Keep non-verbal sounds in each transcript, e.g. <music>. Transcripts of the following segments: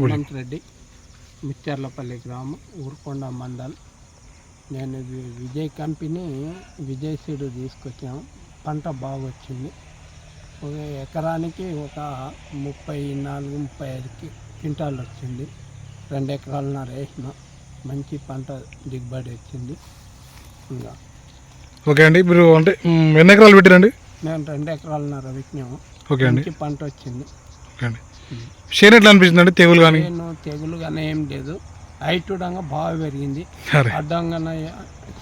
హనుమంత్ రెడ్డి ముత్యార్లపల్లి గ్రామం ఊరుకొండ మండల్. నేను Vijay company Vijay seed తీసుకొచ్చాము పంట బాగా వచ్చింది ఒక ఎకరానికి ఒక ముప్పై నాలుగు ముప్పై ఐదు కి- క్వింటాలు వచ్చింది రెండు ఎకరాలన్నర వేసిన మంచి పంట దిగుబడి వచ్చింది. ఇంకా. ఓకే అండి మీరు అంటే ఎన్ని ఎకరాలు పెట్టారండి? మేము రెండు ఎకరాలన్నర పెట్టినాము ఓకే అండి. పంట వచ్చింది. ఓకే అండి. షేర్ ఎట్లా అనిపిస్తుంది అండి తెగులు కానీ తెగులు కానీ ఏం లేదు. హైట్ కూడా బాగా పెరిగింది. సరే. అడ్డంగానే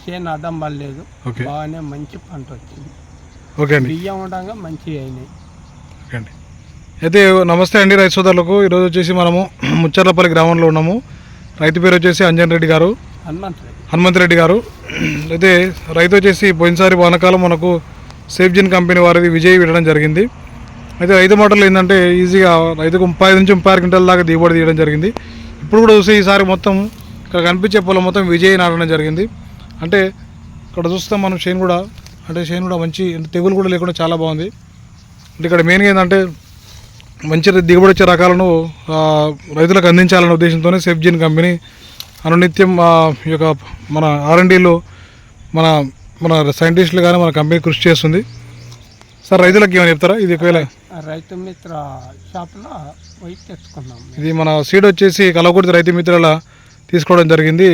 చేను అడ్డం పడలేదు. బాగానే మంచి పంట వచ్చింది. ఓకే అండి. బియ్యం ఉండగా మంచి అయినాయి. ఓకే అండి. అయితే నమస్తే అండి రైతు సోదరులకు. ఈరోజు వచ్చేసి మనము <clears throat> ముచ్చర్లపల్లి గ్రామంలో ఉన్నాము. రైతు పేరు వచ్చేసి అంజన్ రెడ్డి గారు. హనుమంత్ రెడ్డి. హనుమంత్ రెడ్డి గారు. <clears throat> అయితే రైతు వచ్చేసి పోయినసారి వానకాలం మనకు సేఫ్జిన్ కంపెనీ వారిది విజయ్ విడడం జరిగింది. అయితే రైతు మోటార్లు ఏంటంటే ఈజీగా రైతుకు ముప్పై ఐదు నుంచి ముప్పై ఆరు దాకా దిగుబడి తీయడం జరిగింది. ఇప్పుడు కూడా చూస్తే ఈసారి మొత్తం ఇక్కడ కనిపించే పొలం మొత్తం విజయ్ నాటడం జరిగింది. అంటే ఇక్కడ చూస్తాం మనం షేన్ కూడా అంటే షేన్ కూడా మంచి అంటే తెగులు కూడా లేకుండా చాలా బాగుంది. అంటే ఇక్కడ మెయిన్గా ఏంటంటే మంచి దిగుబడి వచ్చే రకాలను రైతులకు అందించాలనే ఉద్దేశంతోనే సెఫ్జిన్ కంపెనీ అనునిత్యం ఈ యొక్క మన ఆర్ఎండీలో మన మన సైంటిస్టులు కానీ మన కంపెనీ కృషి చేస్తుంది. సార్ రైతులకు ఏమైనా చెప్తారా? ఇది ఒకవేళ రైతు మిత్ర షాప్లో పోయి తెచ్చుకున్నాం. ఇది మన సీడ్ వచ్చేసి కలవకుర్తి రైతు మిత్రుల తీసుకోవడం జరిగింది.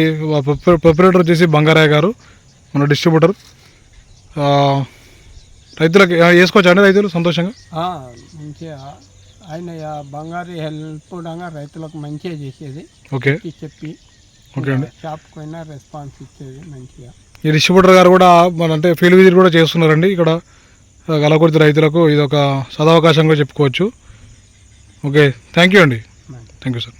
ప్రొపరేటర్ వచ్చేసి బంగారాయ గారు మన డిస్ట్రిబ్యూటర్. రైతులకు వేసుకోవచ్చా అండి రైతులు సంతోషంగా? మంచిగా ఆయన బంగారు హెల్ప్ రైతులకు మంచిగా చేసేది. ఓకే. చెప్పి ఓకే అండి. షాప్కి పోయినా రెస్పాన్స్ ఇచ్చేది మంచిగా. ఈ డిస్ట్రిబ్యూటర్ గారు కూడా మన అంటే ఫీల్డ్ విజిట్ కూడా చేస్తున్నారండి ఇక్కడ. కలవకుర్తి రైతులకు ఇది ఒక సదవకాశంగా చెప్పుకోవచ్చు. ఓకే థ్యాంక్ యూ అండి. Thank you sir.